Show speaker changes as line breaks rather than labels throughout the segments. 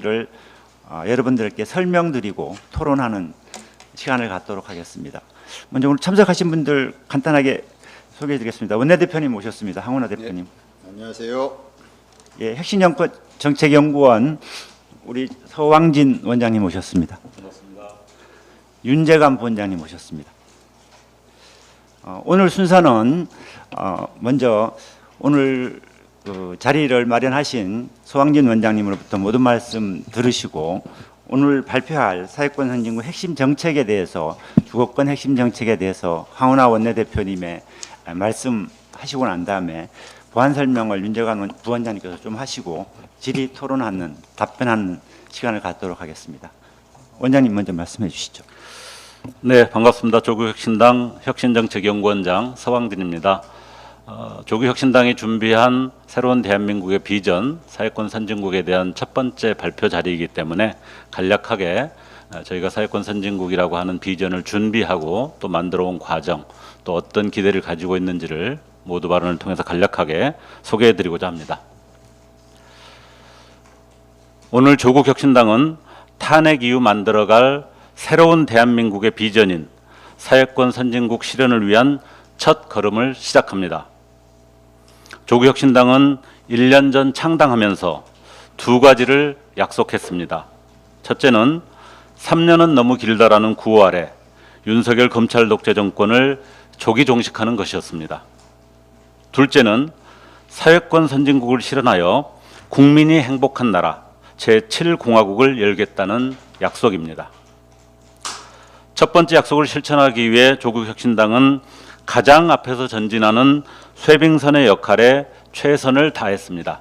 를 어, 여러분들께 설명드리고 토론하는 시간을 갖도록 하겠습니다. 먼저 오늘 참석하신 분들 간단하게 소개해드리겠습니다. 원내대표님 모셨습니다. 황운하 대표님,
안녕하세요.
예, 혁신정권 정책연구원 우리 서왕진 원장님 모셨습니다. 윤재감 부원장님 모셨습니다. 어, 오늘 순서는 어, 먼저 오늘 그 자리를 마련하신 소왕진 원장님으로부터 모든 말씀 들으시고 오늘 발표할 사회권 선진국 핵심 정책에 대해서 주거권 핵심 정책에 대해서 황운하 원내대표님의 말씀하시고 난 다음에 보안 설명을 윤재관 부원장님께서 좀 하시고 질의 토론하는 답변하는 시간을 갖도록 하겠습니다. 원장님 먼저 말씀해 주시죠.
네, 반갑습니다. 조국 혁신당 혁신정책연구원장 서왕진입니다. 어, 조국혁신당이 준비한 새로운 대한민국의 비전, 사회권 선진국에 대한 첫 번째 발표 자리이기 때문에 간략하게 어, 저희가 사회권 선진국이라고 하는 비전을 준비하고 또 만들어온 과정, 또 어떤 기대를 가지고 있는지를 모두 발언을 통해서 간략하게 소개해드리고자 합니다. 오늘 조국 혁신당은 탄핵 이후 만들어갈 새로운 대한민국의 비전인 사회권 선진국 실현을 위한 첫 걸음을 시작합니다. 조국혁신당은 1년 전 창당하면서 두 가지를 약속했습니다. 첫째는 3년은 너무 길다라는 구호 아래 윤석열 검찰 독재 정권을 조기 종식하는 것이었습니다. 둘째는 사회권 선진국을 실현하여 국민이 행복한 나라 제7공화국을 열겠다는 약속입니다. 첫 번째 약속을 실천하기 위해 조국혁신당은 가장 앞에서 전진하는 쇄빙선의 역할에 최선을 다했습니다.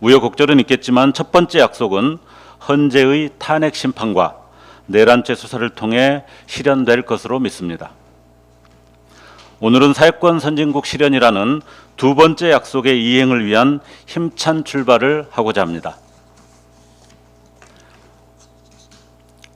우여곡절은 있겠지만 첫 번째 약속은 헌재의 탄핵 심판과 내란죄 수사를 통해 실현될 것으로 믿습니다. 오늘은 사회권 선진국 실현이라는 두 번째 약속의 이행을 위한 힘찬 출발을 하고자 합니다.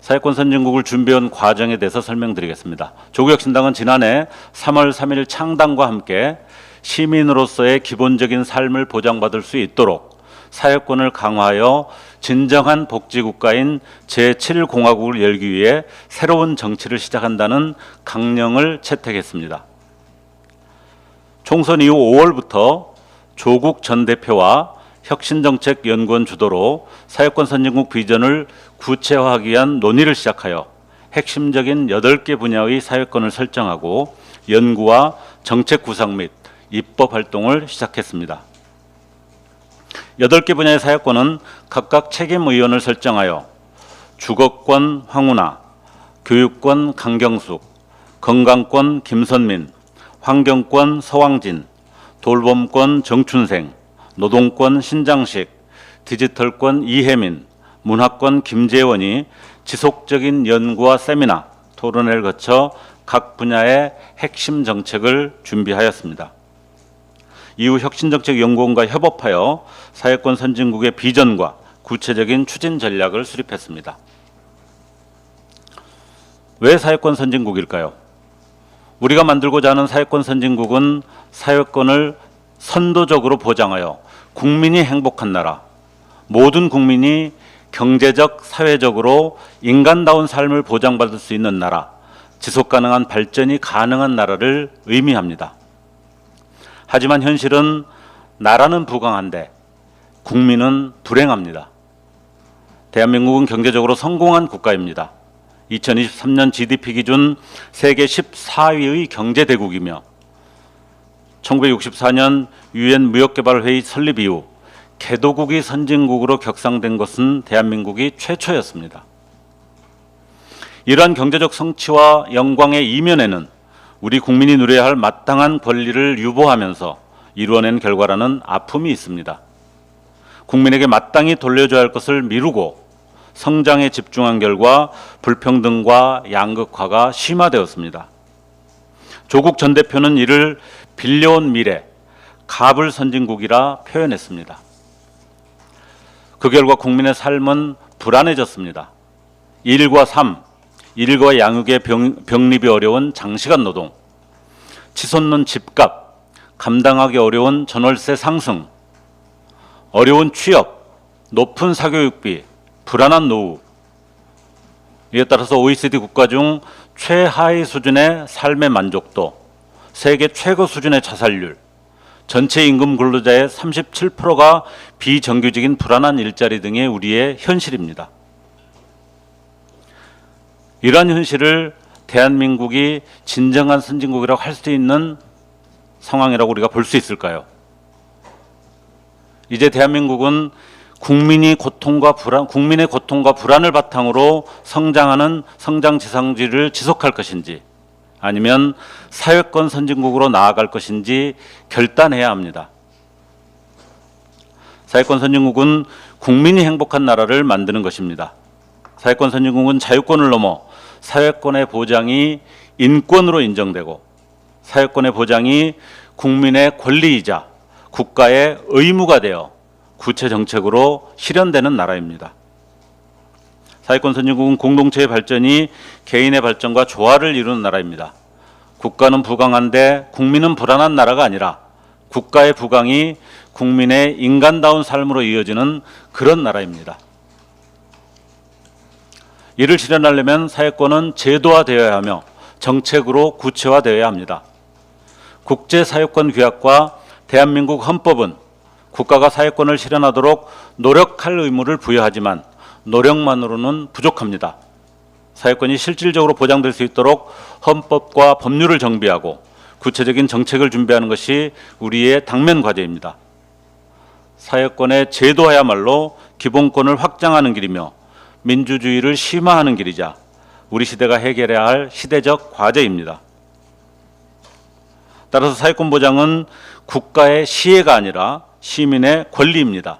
사회권 선진국을 준비한 과정에 대해서 설명드리겠습니다. 조국혁신당은 지난해 3월 3일 창당과 함께 시민으로서의 기본적인 삶을 보장받을 수 있도록 사회권을 강화하여 진정한 복지국가인 제7공화국을 열기 위해 새로운 정치를 시작한다는 강령을 채택했습니다. 총선 이후 5월부터 조국 전 대표와 혁신정책연구원 주도로 사회권 선진국 비전을 구체화하기 위한 논의를 시작하여 핵심적인 8개 분야의 사회권을 설정하고 연구와 정책 구상 및 입법 활동을 시작했습니다. 8개 분야의 사회권은 각각 책임 의원을 설정하여 주거권 황운하, 교육권 강경숙, 건강권 김선민, 환경권 서왕진, 돌봄권 정춘생, 노동권 신장식, 디지털권 이혜민, 문화권 김재원이 지속적인 연구와 세미나, 토론회를 거쳐 각 분야의 핵심 정책을 준비하였습니다. 이후 혁신정책연구원과 협업하여 사회권 선진국의 비전과 구체적인 추진 전략을 수립했습니다. 왜 사회권 선진국일까요? 우리가 만들고자 하는 사회권 선진국은 사회권을 선도적으로 보장하여 국민이 행복한 나라, 모든 국민이 경제적, 사회적으로 인간다운 삶을 보장받을 수 있는 나라, 지속 가능한 발전이 가능한 나라를 의미합니다. 하지만 현실은 나라는 부강한데 국민은 불행합니다. 대한민국은 경제적으로 성공한 국가입니다. 2023년 GDP 기준 세계 14위의 경제 대국이며 1964년 유엔 무역개발회의 설립 이후 개도국이 선진국으로 격상된 것은 대한민국이 최초였습니다. 이러한 경제적 성취와 영광의 이면에는 우리 국민이 누려야 할 마땅한 권리를 유보하면서 이루어낸 결과라는 아픔이 있습니다. 국민에게 마땅히 돌려줘야 할 것을 미루고 성장에 집중한 결과 불평등과 양극화가 심화되었습니다. 조국 전 대표는 이를 빌려온 미래, 갑을 선진국이라 표현했습니다. 그 결과 국민의 삶은 불안해졌습니다. 일과 삶, 일과 양육의 병, 병립이 어려운 장시간 노동, 치솟는 집값, 감당하기 어려운 전월세 상승, 어려운 취업, 높은 사교육비, 불안한 노후, 이에 따라서 OECD 국가 중 최하위 수준의 삶의 만족도, 세계 최고 수준의 자살률, 전체 임금 근로자의 37%가 비정규직인 불안한 일자리 등의 우리의 현실입니다. 이러한 현실을 대한민국이 진정한 선진국이라고 할 수 있는 상황이라고 우리가 볼 수 있을까요? 이제 대한민국은 국민이 고통과 불안, 국민의 고통과 불안을 바탕으로 성장하는 성장 지상주의를 지속할 것인지 아니면 사회권 선진국으로 나아갈 것인지 결단해야 합니다. 사회권 선진국은 국민이 행복한 나라를 만드는 것입니다. 사회권 선진국은 자유권을 넘어 사회권의 보장이 인권으로 인정되고 사회권의 보장이 국민의 권리이자 국가의 의무가 되어 구체 정책으로 실현되는 나라입니다. 사회권 선진국은 공동체의 발전이 개인의 발전과 조화를 이루는 나라입니다. 국가는 부강한데 국민은 불안한 나라가 아니라 국가의 부강이 국민의 인간다운 삶으로 이어지는 그런 나라입니다. 이를 실현하려면 사회권은 제도화되어야 하며 정책으로 구체화되어야 합니다. 국제사회권 규약과 대한민국 헌법은 국가가 사회권을 실현하도록 노력할 의무를 부여하지만 노력만으로는 부족합니다. 사회권이 실질적으로 보장될 수 있도록 헌법과 법률을 정비하고 구체적인 정책을 준비하는 것이 우리의 당면 과제입니다. 사회권의 제도화야말로 기본권을 확장하는 길이며 민주주의를 심화하는 길이자 우리 시대가 해결해야 할 시대적 과제입니다. 따라서 사회권 보장은 국가의 시혜가 아니라 시민의 권리입니다.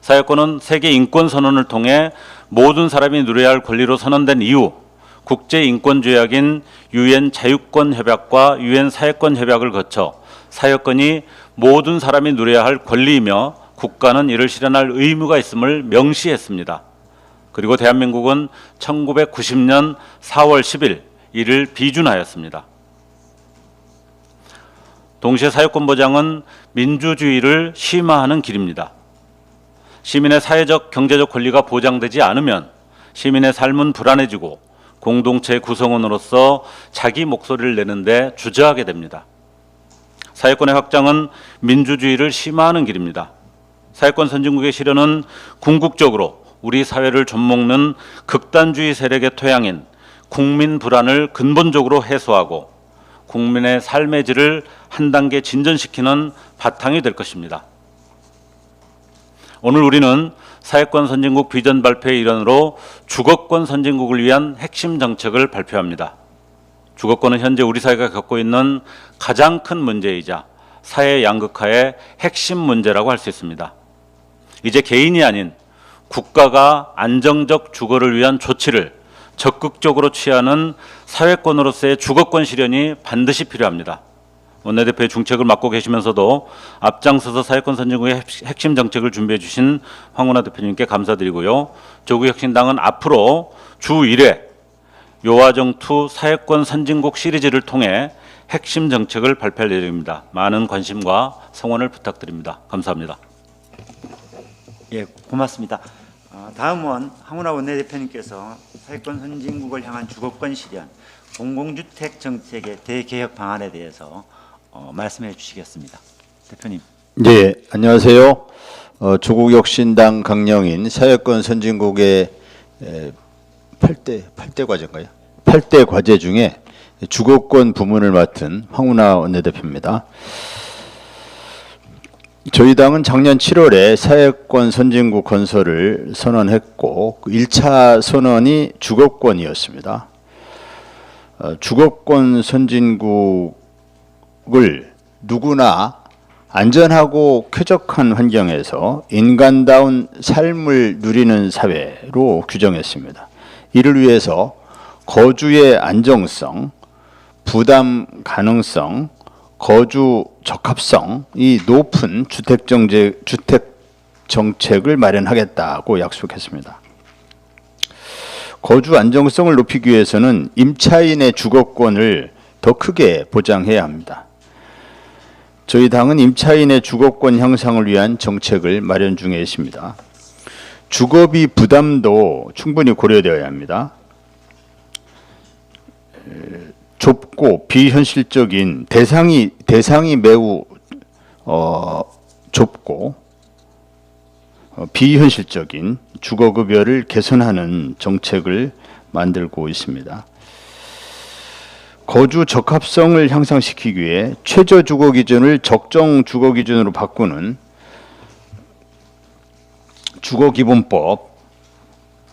사회권은 세계 인권 선언을 통해 모든 사람이 누려야 할 권리로 선언된 이후 국제 인권 조약인 유엔 자유권 협약과 유엔 사회권 협약을 거쳐 사회권이 모든 사람이 누려야 할 권리이며 국가는 이를 실현할 의무가 있음을 명시했습니다. 그리고 대한민국은 1990년 4월 10일 이를 비준하였습니다. 동시에 사회권 보장은 민주주의를 심화하는 길입니다. 시민의 사회적 경제적 권리가 보장되지 않으면 시민의 삶은 불안해지고 공동체 구성원으로서 자기 목소리를 내는데 주저하게 됩니다. 사회권의 확장은 민주주의를 심화하는 길입니다. 사회권 선진국의 실현은 궁극적으로 우리 사회를 좀먹는 극단주의 세력의 토양인 국민 불안을 근본적으로 해소하고 국민의 삶의 질을 한 단계 진전시키는 바탕이 될 것입니다. 오늘 우리는 사회권 선진국 비전 발표의 일환으로 주거권 선진국을 위한 핵심 정책을 발표합니다. 주거권은 현재 우리 사회가 겪고 있는 가장 큰 문제이자 사회 양극화의 핵심 문제라고 할 수 있습니다. 이제 개인이 아닌 국가가 안정적 주거를 위한 조치를 적극적으로 취하는 사회권으로서의 주거권 실현이 반드시 필요합니다. 원내대표의 중책을 맡고 계시면서도 앞장서서 사회권 선진국의 핵- 핵심 정책을 준비해 주신 황운하 대표님께 감사드리고요. 조국혁신당은 앞으로 주 1회 요화정2 사회권 선진국 시리즈를 통해 핵심 정책을 발표할 예정입니다. 많은 관심과 성원을 부탁드립니다. 감사합니다.
예, 고맙습니다. 어, 다음은 황운하 원내대표님께서 사회권 선진국을 향한 주거권 실현, 공공주택 정책의 대개혁 방안에 대해서 어, 말씀해 주시겠습니다. 대표님.
네, 안녕하세요. 어, 조국혁신당 강령인 사회권 선진국의 에, 8대 8대 과제인가요? 8대 과제 중에 주거권 부문을 맡은 황운하 원내대표입니다. 저희 당은 작년 7월에 사회권 선진국 건설을 선언했고 그 1차 선언이 주거권이었습니다. 어, 주거권 선진국을 누구나 안전하고 쾌적한 환경에서 인간다운 삶을 누리는 사회로 규정했습니다. 이를 위해서 거주의 안정성, 부담 가능성, 거주 적합성이 높은 주택 정제 주택 정책을 마련하겠다고 약속했습니다. 거주 안정성을 높이기 위해서는 임차인의 주거권을 더 크게 보장해야 합니다. 저희 당은 임차인의 주거권 향상을 위한 정책을 마련 중에 있습니다. 주거비 부담도 충분히 고려되어야 합니다. 에, 좁고 비현실적인 대상이 대상이 매우 어, 좁고 어, 비현실적인 주거급여를 개선하는 정책을 만들고 있습니다. 거주 적합성을 향상시키기 위해 최저 주거 기준을 적정 주거 기준으로 바꾸는 주거 기본법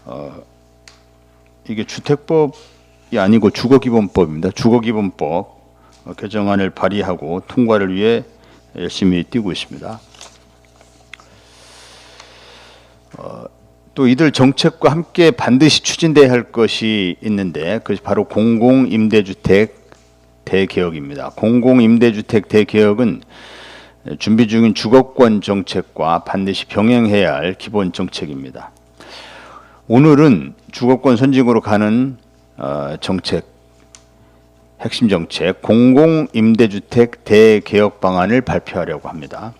어, 이게 주택법이 아니고 주거 기본법입니다. 주거 기본법 어, 개정안을 발의하고 통과를 위해 열심히 뛰고 있습니다. 어, 또 이들 정책과 함께 반드시 추진돼야 할 것이 있는데 그것이 바로 공공임대주택 대개혁입니다. 공공임대주택 대개혁은 준비 중인 주거권 정책과 반드시 병행해야 할 기본 정책입니다. 오늘은 주거권 선진으로 가는 어, 정책 핵심 정책 공공 임대주택 대개혁 방안을 발표하려고 합니다.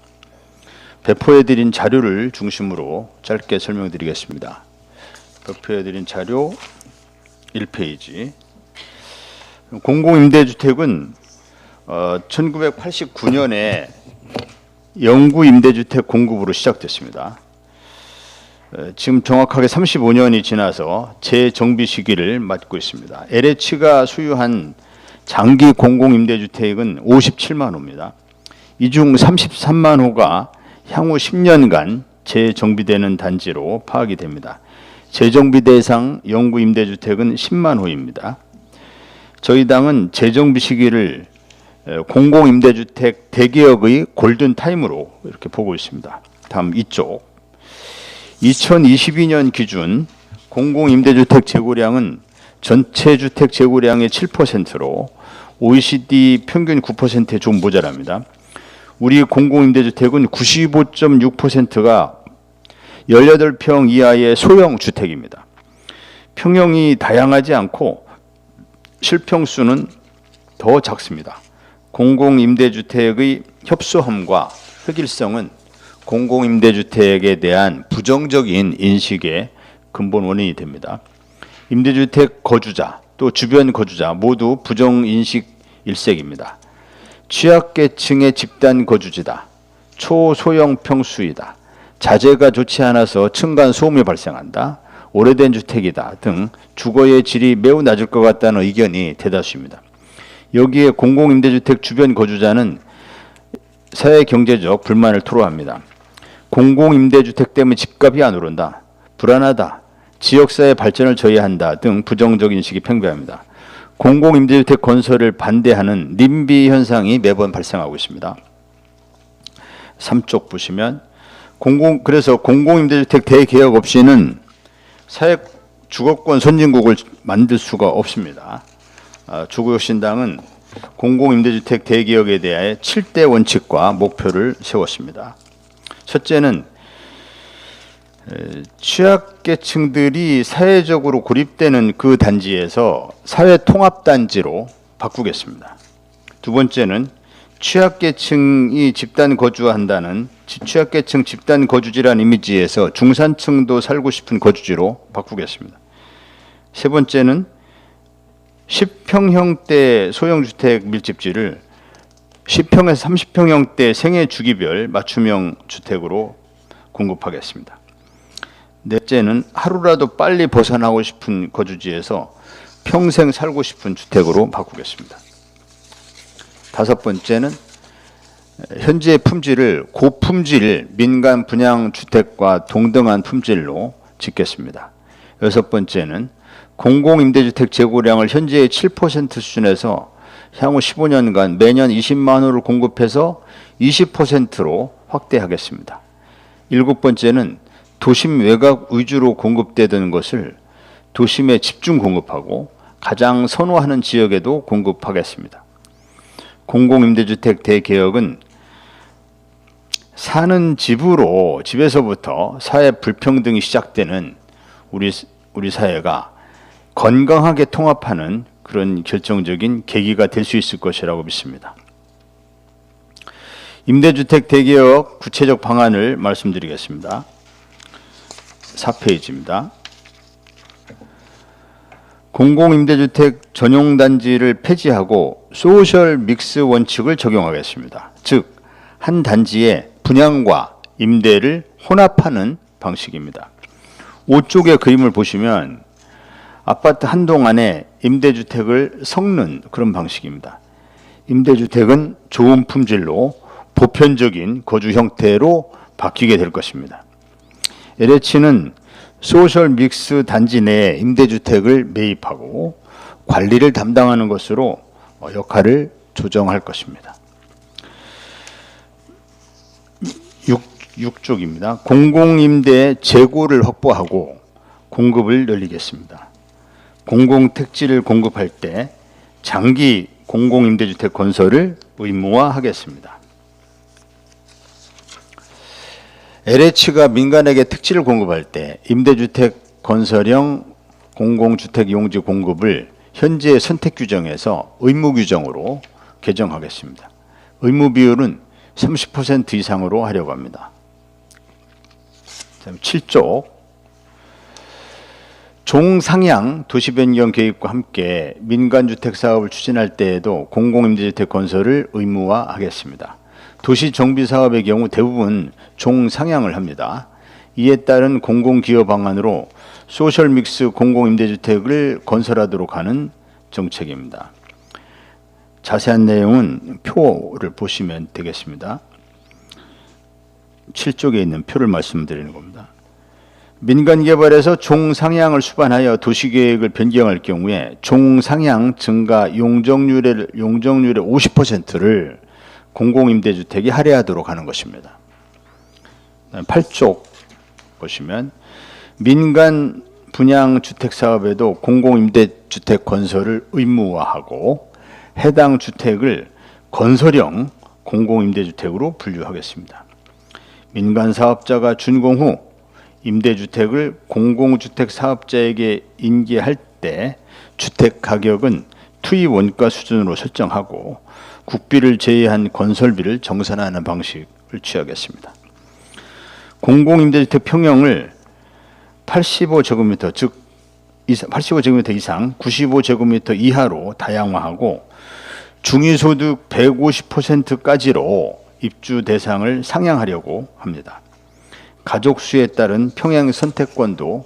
배포해 드린 자료를 중심으로 짧게 설명드리겠습니다. 배포해 드린 자료 1페이지. 공공 임대주택은 어, 1989년에 영구 임대주택 공급으로 시작됐습니다. 어, 지금 정확하게 35년이 지나서 재정비 시기를 맞고 있습니다. LH가 수유한 장기 공공임대주택은 57만 호입니다. 이 중 33만 호가 향후 10년간 재정비되는 단지로 파악이 됩니다. 재정비 대상 영구 임대주택은 10만 호입니다. 저희 당은 재정비 시기를 공공 임대주택 대개혁의 골든 타임으로 이렇게 보고 있습니다. 다음 이쪽 2022년 기준 공공 임대주택 재고량은 전체 주택 재고량의 7%로 OECD 평균 9%에 좀 모자랍니다. 우리 공공임대주택은 95.6%가 18평 이하의 소형 주택입니다. 평형이 다양하지 않고 실평수는 더 작습니다. 공공임대주택의 협소함과 획일성은 공공임대주택에 대한 부정적인 인식의 근본 원인이 됩니다. 임대주택 거주자 또 주변 거주자 모두 부정인식 일색입니다. 취약계층의 집단 거주지다. 초소형 평수이다. 자재가 좋지 않아서 층간 소음이 발생한다. 오래된 주택이다 등 주거의 질이 매우 낮을 것 같다는 의견이 대다수입니다. 여기에 공공임대주택 주변 거주자는 사회 경제적 불만을 토로합니다. 공공임대주택 때문에 집값이 안 오른다. 불안하다. 지역사회 발전을 저해한다 등 부정적 인식이 팽배합니다. 공공임대주택 건설을 반대하는 님비 현상이 매번 발생하고 있습니다. 3쪽 보시면 공공 그래서 공공임대주택 대개혁 없이는 사회 주거권 선진국을 만들 수가 없습니다. 아, 주거혁신당은 공공임대주택 대개혁에 대해 7대 원칙과 목표를 세웠습니다. 첫째는 에, 취약계층들이 사회적으로 고립되는 그 단지에서 사회 통합 단지로 바꾸겠습니다. 두 번째는 취약계층이 집단 거주한다는 지- 취약계층 집단 거주지란 이미지에서 중산층도 살고 싶은 거주지로 바꾸겠습니다. 세 번째는 10평형대 소형주택 밀집지를 10평에서 30평형대 생애 주기별 맞춤형 주택으로 공급하겠습니다. 넷째는 하루라도 빨리 벗어나고 싶은 거주지에서 평생 살고 싶은 주택으로 바꾸겠습니다. 다섯 번째는 현재 품질을 고품질 민간 분양 주택과 동등한 품질로 짓겠습니다. 여섯 번째는 공공임대주택 재고량을 현재의 7% 수준에서 향후 15년간 매년 20만 호를 공급해서 20%로 확대하겠습니다. 일곱 번째는 도심 외곽 위주로 공급되던 것을 도심에 집중 공급하고 가장 선호하는 지역에도 공급하겠습니다. 공공임대주택 대개혁은 사는 집으로 집에서부터 사회 불평등이 시작되는 우리 우리 사회가 건강하게 통합하는 그런 결정적인 계기가 될 수 있을 것이라고 믿습니다. 임대주택 대개혁 구체적 방안을 말씀드리겠습니다. 4페이지입니다. 공공임대주택 전용 단지를 폐지하고 소셜 믹스 원칙을 적용하겠습니다. 즉, 한 단지에 분양과 임대를 혼합하는 방식입니다. 5쪽의 그림을 보시면 아파트 한 동 안에 임대주택을 섞는 그런 방식입니다. 임대주택은 좋은 품질로 보편적인 거주 형태로 바뀌게 될 것입니다. LH는 소셜 믹스 단지 내에 임대주택을 매입하고 관리를 담당하는 것으로 어, 역할을 조정할 것입니다. 6, 6쪽입니다. 공공임대 재고를 확보하고 공급을 늘리겠습니다. 공공 택지를 공급할 때 장기 공공 임대주택 건설을 의무화하겠습니다. LH가 민간에게 택지를 공급할 때 임대주택 건설형 공공주택 용지 공급을 현재 선택 규정에서 의무 규정으로 개정하겠습니다. 의무 비율은 30% 이상으로 하려고 합니다. 다음 7쪽 종상향 도시변경 계획과 함께 민간주택 사업을 추진할 때에도 공공임대주택 건설을 의무화하겠습니다. 도시 정비 사업의 경우 대부분 종상향을 합니다. 이에 따른 공공기여 방안으로 소셜 믹스 공공임대주택을 건설하도록 하는 정책입니다. 자세한 내용은 표를 보시면 되겠습니다. 7쪽에 있는 표를 말씀드리는 겁니다. 민간 개발에서 종상향을 수반하여 도시계획을 변경할 경우에 종상향 증가 용적률의 용적률의 50%를 공공임대주택이 할애하도록 하는 것입니다. 8쪽 보시면 민간 분양 주택 사업에도 공공임대주택 건설을 의무화하고 해당 주택을 건설형 공공임대주택으로 분류하겠습니다. 민간 사업자가 준공 후 임대주택을 공공주택 사업자에게 인계할 때 주택 가격은 투입 원가 수준으로 설정하고 국비를 제외한 건설비를 정산하는 방식을 취하겠습니다. 공공임대주택 평형을 85제곱미터 즉 85제곱미터 이상 95제곱미터 이하로 다양화하고 중위소득 150%까지로 입주 대상을 상향하려고 합니다. 가족 수에 따른 평형 선택권도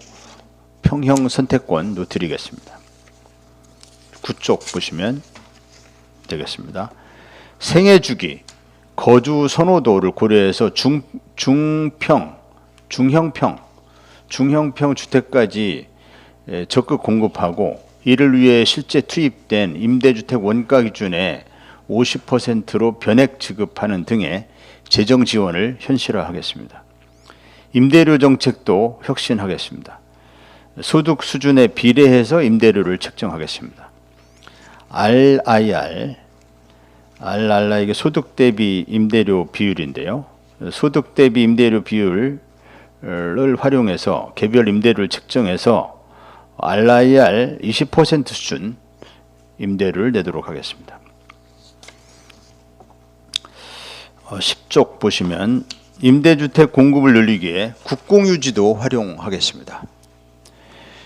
평형 선택권도 드리겠습니다. 구쪽 보시면 되겠습니다. 생애 주기, 거주 선호도를 고려해서 중 중평, 중형평, 중형평 주택까지 에, 적극 공급하고 이를 위해 실제 투입된 임대주택 원가 기준의 50%로 변액 지급하는 등의 재정 지원을 현실화하겠습니다. 임대료 정책도 혁신하겠습니다. 소득 수준에 비례해서 임대료를 책정하겠습니다. RIR, RRR 이게 소득 대비 임대료 비율인데요. 소득 대비 임대료 비율을 활용해서 개별 임대료를 책정해서 RIR 20% 수준 임대료를 내도록 하겠습니다. 어, 10쪽 보시면 임대주택 공급을 늘리기에 국공유지도 활용하겠습니다.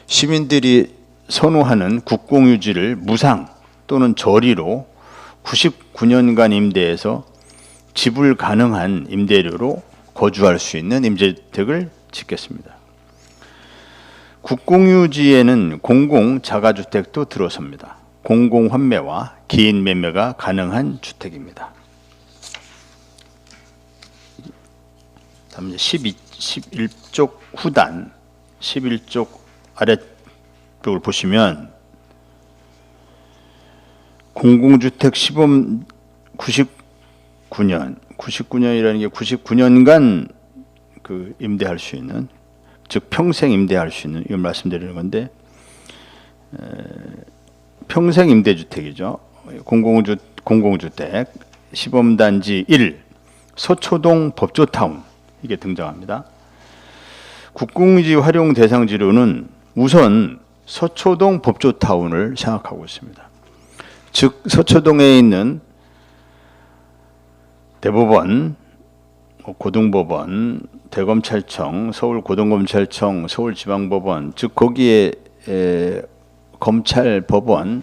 시민들이 선호하는 국공유지를 무상 또는 저리로 99년간 임대해서 지불 가능한 임대료로 거주할 수 있는 임대주택을 짓겠습니다. 국공유지에는 공공 자가주택도 들어섭니다. 공공 환매와 기인 매매가 가능한 주택입니다. 다음 12, 11쪽 후단 11쪽 아래쪽을 보시면 공공주택 시범 99년 99년이라는 게 99년간 그 임대할 수 있는 즉 평생 임대할 수 있는 이걸 말씀드리는 건데 에, 평생 임대주택이죠. 공공주 공공주택 시범단지 1 서초동 법조타운 이게 등장합니다. 국공유지 활용 대상 지로는 우선 서초동 법조타운을 생각하고 있습니다. 즉 서초동에 있는 대법원, 뭐 고등법원, 대검찰청, 서울고등검찰청, 서울지방법원, 즉 거기에 에, 검찰 법원이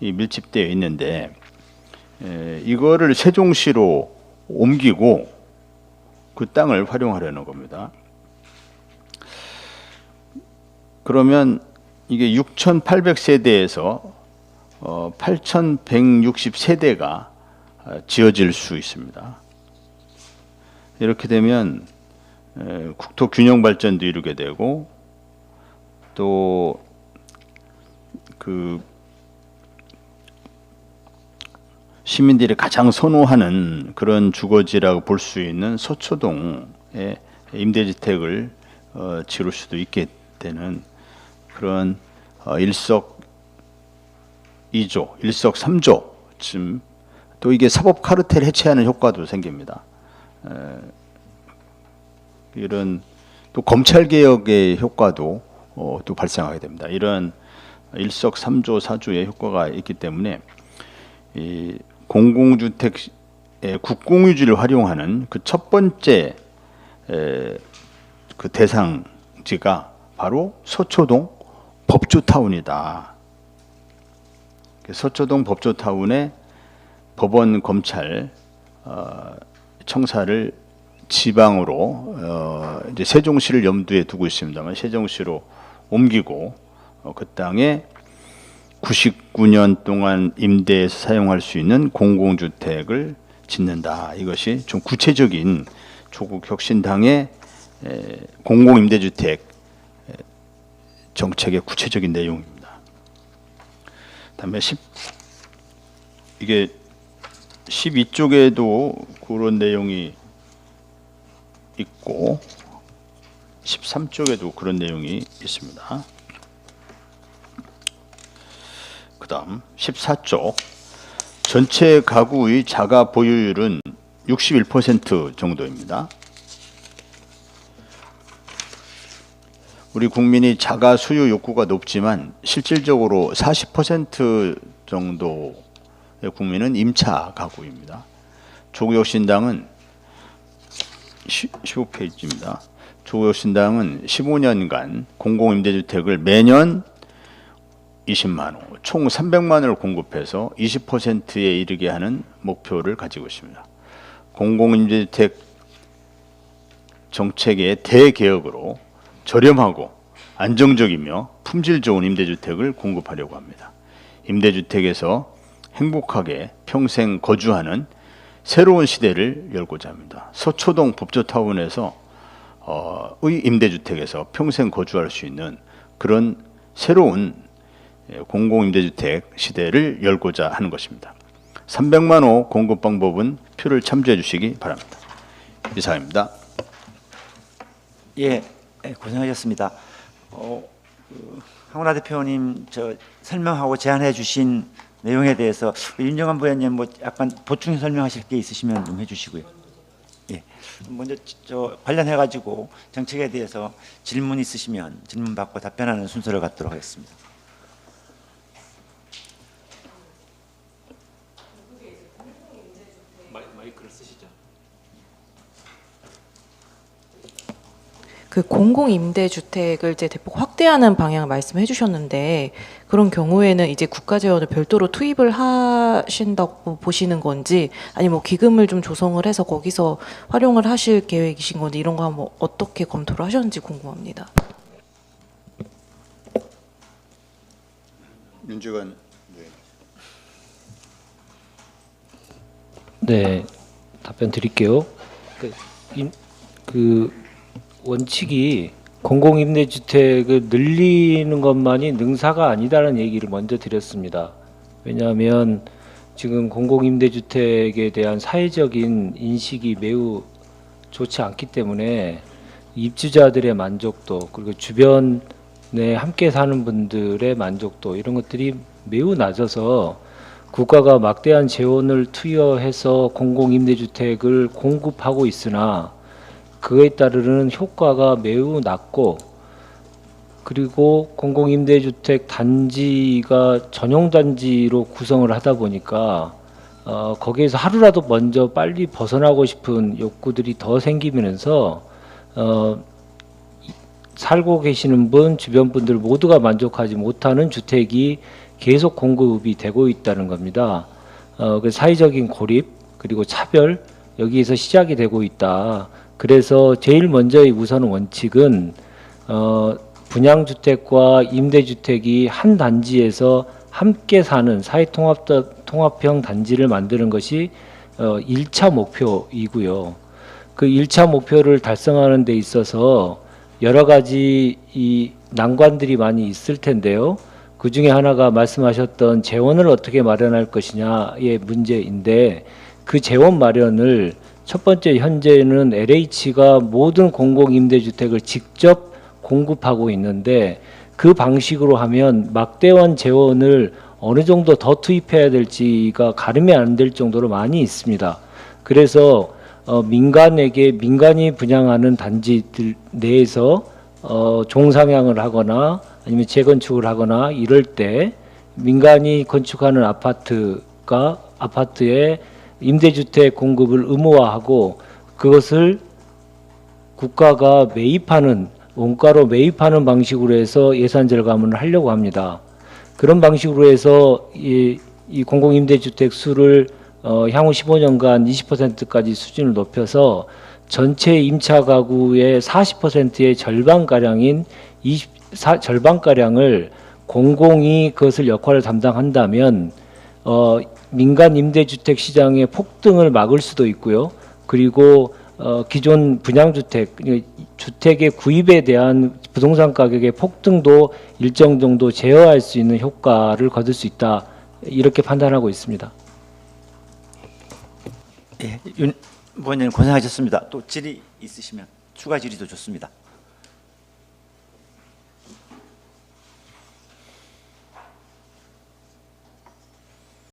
밀집되어 있는데 에, 이거를 세종시로 옮기고 그 땅을 활용하려는 겁니다. 그러면 이게 6,800세대에서 어, 8,160세대가 어, 지어질 수 있습니다. 이렇게 되면 에, 국토 균형 발전도 이루게 되고 또그 시민들이 가장 선호하는 그런 주거지라고 볼 수 있는 서초동에 임대주택을 어, 지을 수도 있게 되는 그런 어, 일석 2조, 일석 3조쯤 또 이게 사법 카르텔 해체하는 효과도 생깁니다. 에, 이런 또 검찰 개혁의 효과도 어, 또 발생하게 됩니다. 이런 일석 3조, 4조의 효과가 있기 때문에 이 공공주택의 국공유지를 활용하는 그 첫 번째 에, 그 대상지가 바로 서초동 법조타운이다. 서초동 법조타운에 법원, 검찰, 어, 청사를 지방으로 어, 이제 세종시를 염두에 두고 있습니다만 세종시로 옮기고 어, 그 땅에 99년 동안 임대해서 사용할 수 있는 공공주택을 짓는다. 이것이 좀 구체적인 조국 혁신당의 에, 공공임대주택 에, 정책의 구체적인 내용입니다. 다음에 10 이게 12쪽에도 그런 내용이 있고 13쪽에도 그런 내용이 있습니다. 그 다음 14쪽 전체 가구의 자가 보유율은 61% 정도입니다. 우리 국민이 자가 수요 욕구가 높지만 실질적으로 40% 정도의 국민은 임차 가구입니다. 조국혁신당은 15페이지입니다. 조국혁신당은 15년간 공공임대주택을 매년 20만 호, 총 300만 원을 공급해서 20%에 이르게 하는 목표를 가지고 있습니다. 공공임대주택 정책의 대개혁으로 저렴하고 안정적이며 품질 좋은 임대주택을 공급하려고 합니다. 임대주택에서 행복하게 평생 거주하는 새로운 시대를 열고자 합니다. 서초동 법조타운에서 어, 의 임대주택에서 평생 거주할 수 있는 그런 새로운 예, 공공임대주택 시대를 열고자 하는 것입니다. 300만 호 공급 방법은 표를 참조해 주시기 바랍니다. 이상입니다.
예, 예, 고생하셨습니다. 어, 그, 황운하 대표님 저 설명하고 제안해 주신 내용에 대해서 윤정환 부회장님 뭐 약간 보충 설명하실 게 있으시면 좀 해주시고요. 예, 먼저 저 관련해 가지고 정책에 대해서 질문 있으시면 질문 받고 답변하는 순서를 갖도록 하겠습니다.
그 공공 임대 주택을 이제 대폭 확대하는 방향을 말씀해 주셨는데 그런 경우에는 이제 국가 재원을 별도로 투입을 하신다고 보시는 건지 아니 뭐 기금을 좀 조성을 해서 거기서 활용을 하실 계획이신 건지 이런 거 한번 어떻게 검토를 하셨는지 궁금합니다.
윤주관
네, 답변 드릴게요. 그, 임, 그 원칙이 공공임대주택을 늘리는 것만이 능사가 아니다라는 얘기를 먼저 드렸습니다. 왜냐하면 지금 공공임대주택에 대한 사회적인 인식이 매우 좋지 않기 때문에 입주자들의 만족도 그리고 주변에 함께 사는 분들의 만족도 이런 것들이 매우 낮아서 국가가 막대한 재원을 투여해서 공공임대주택을 공급하고 있으나 그에 따르는 효과가 매우 낮고 그리고 공공임대주택 단지가 전용 단지로 구성을 하다 보니까 어, 거기에서 하루라도 먼저 빨리 벗어나고 싶은 욕구들이 더 생기면서 어, 이- 살고 계시는 분 주변 분들 모두가 만족하지 못하는 주택이 계속 공급이 되고 있다는 겁니다. 어, 그 사회적인 고립 그리고 차별 여기에서 시작이 되고 있다. 그래서 제일 먼저의 우선 원칙은 어, 분양주택과 임대주택이 한 단지에서 함께 사는 사회통합 통합형 단지를 만드는 것이 어, 1차 목표이고요. 그 1차 목표를 달성하는 데 있어서 여러 가지 이 난관들이 많이 있을 텐데요. 그 중에 하나가 말씀하셨던 재원을 어떻게 마련할 것이냐의 문제인데 그 재원 마련을 첫 번째 현재는 LH가 모든 공공임대주택을 직접 공급하고 있는데 그 방식으로 하면 막대한 재원을 어느 정도 더 투입해야 될지가 가름이 안 될 정도로 많이 있습니다. 그래서 어, 민간에게 민간이 분양하는 단지들 내에서 어, 종상향을 하거나 아니면 재건축을 하거나 이럴 때 민간이 건축하는 아파트가 아파트에 임대주택 공급을 의무화하고 그것을 국가가 매입하는 원가로 매입하는 방식으로 해서 예산 절감을 하려고 합니다. 그런 방식으로 해서 이, 이 공공임대주택 수를 어, 향후 15년간 20%까지 수준을 높여서 전체 임차 가구의 40%의 절반 가량인 20 사, 절반 가량을 공공이 그것을 역할을 담당한다면 어, 민간 임대주택 시장의 폭등을 막을 수도 있고요. 그리고 어, 기존 분양주택 주택의 구입에 대한 부동산 가격의 폭등도 일정 정도 제어할 수 있는 효과를 거둘 수 있다 이렇게 판단하고 있습니다.
예, 윤 부원장님 고생하셨습니다. 또 질의 있으시면 추가 질의도 좋습니다.